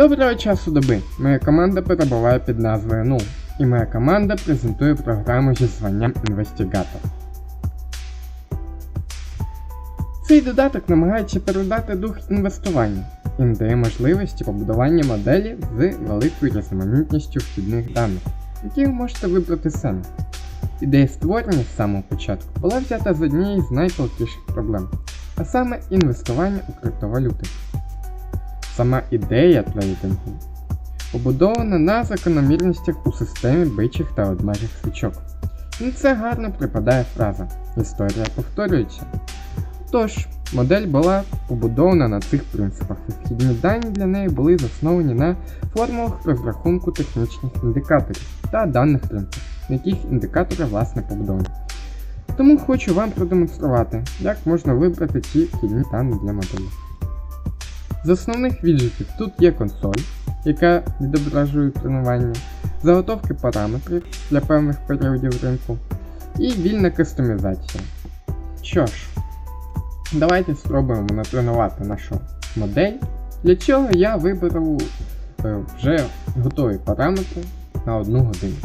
Доброго часу доби! Моя команда перебуває під назвою Null, і моя команда презентує програму зі званням інвестигатор. Цей додаток намагається передати дух інвестування і надає можливості побудування моделі з великою різноманітністю вхідних даних, які ви можете вибрати самі. Ідея створення з самого початку була взята з однієї з найпалкіших проблем, а саме інвестування у криптовалюти. Сама ідея трейдингу побудована на закономірностях у системі бичих та одмежих свічок. І це гарно припадає фраза Історія повторюється. Тож, модель була побудована на цих принципах, і вхідні дані для неї були засновані на формулах розрахунку технічних індикаторів та даних ринку, на яких індикатори власне побудовані. Тому хочу вам продемонструвати, як можна вибрати ці вхідні дані для моделі. З основних віджитів тут є консоль, яка відображує тренування, заготовки параметрів для певних періодів ринку і вільна кастомізація. Що ж, давайте спробуємо натренувати нашу модель, для чого я виберу вже готові параметри на одну годину.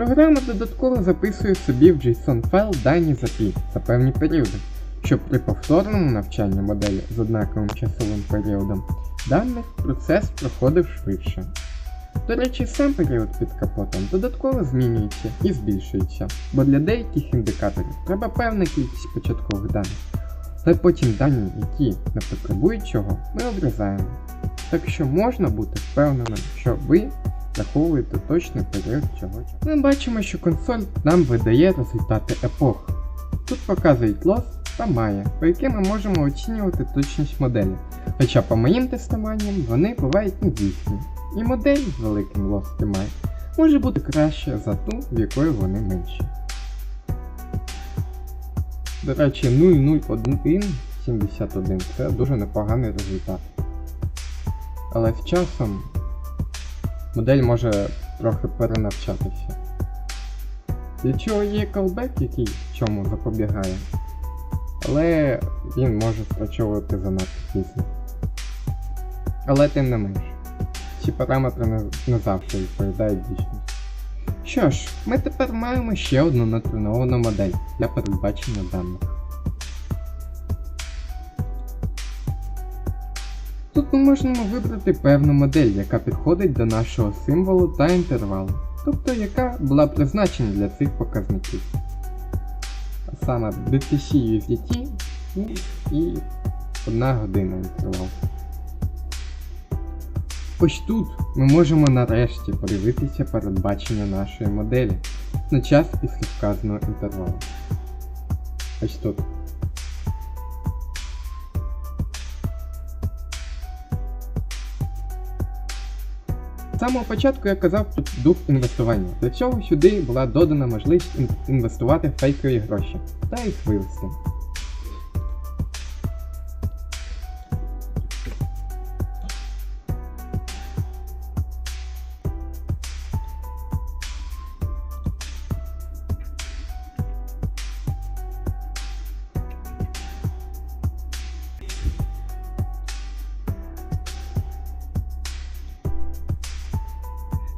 Програма додатково записує собі в JSON файл дані за пік за певні періоди, щоб при повторному навчанні моделі з однаковим часовим періодом даних процес проходив швидше. До речі, сам період під капотом додатково змінюється і збільшується, бо для деяких індикаторів треба певна кількість початкових даних, та потім дані, які не потребують чого, ми обрізаємо. Так що можна бути впевненим, що ви враховуєте точний період цього часу. Ми бачимо, що консоль нам видає результати епох. Тут показують лос та має, по яким ми можемо оцінювати точність моделі. Хоча по моїм тестуванням вони бувають недійсні. І модель з великим лос і має може бути краще за ту, в якої вони менші. До речі, 00171 це дуже непоганий результат. Але з часом модель може трохи перенавчатися. Для чого є callback, який чому запобігає, але він може спрацьовувати занадто пізно. Але тим не менш, ці параметри не, не завжди відповідають дійсності. Що ж, ми тепер маємо ще одну натреновану модель для передбачення даних. Тут ми можемо вибрати певну модель, яка підходить до нашого символу та інтервалу, тобто яка була призначена для цих показників. А саме BTC USDT і, і 1 година інтервал. Ось тут ми можемо нарешті подивитися передбачення нашої моделі на час після вказаного інтервалу. Ось тут. Самого початку я казав про дух інвестування. Для цього сюди була додана можливість ін- інвестувати фейкові гроші та їх вивести.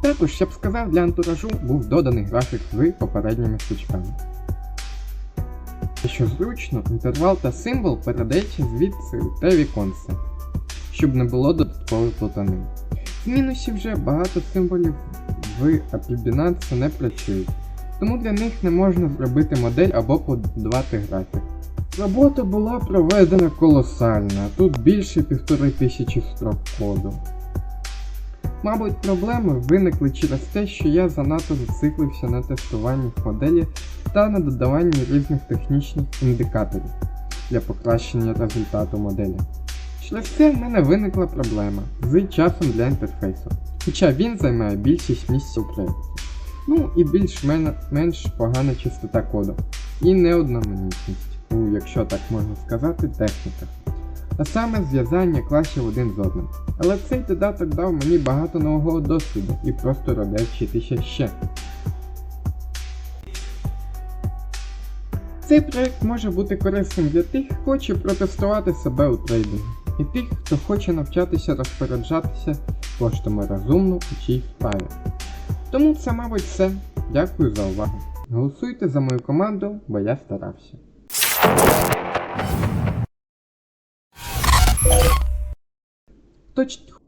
Також, я б сказав, для антуражу був доданий графік з попередніми свічками. Що зручно, інтервал та символ передається звідси у те віконце, щоб не було додаткової плутани. З мінусів вже багато символів в API не працюють, тому для них не можна зробити модель або побудувати графік. Робота була проведена колосальна, тут більше півтори тисячі строк коду. Мабуть, проблеми виникли через те, що я занадто зациклився на тестуванні моделі та на додаванні різних технічних індикаторів для покращення результату моделі. Через це в мене виникла проблема з часом для інтерфейсу, хоча він займає більшість місця у проєкті. Ну і більш-менш погана чистота коду і неодноманітність у, якщо так можна сказати, техніках а саме зв'язання класів один з одним. Але цей додаток дав мені багато нового досвіду і просто радив вчитися ще. Цей проект може бути корисним для тих, хто хоче протестувати себе у трейдингу, і тих, хто хоче навчатися розпоряджатися коштами розумно у чій справі. Тому це, мабуть, все. Дякую за увагу. Голосуйте за мою команду, бо я старався. Точно.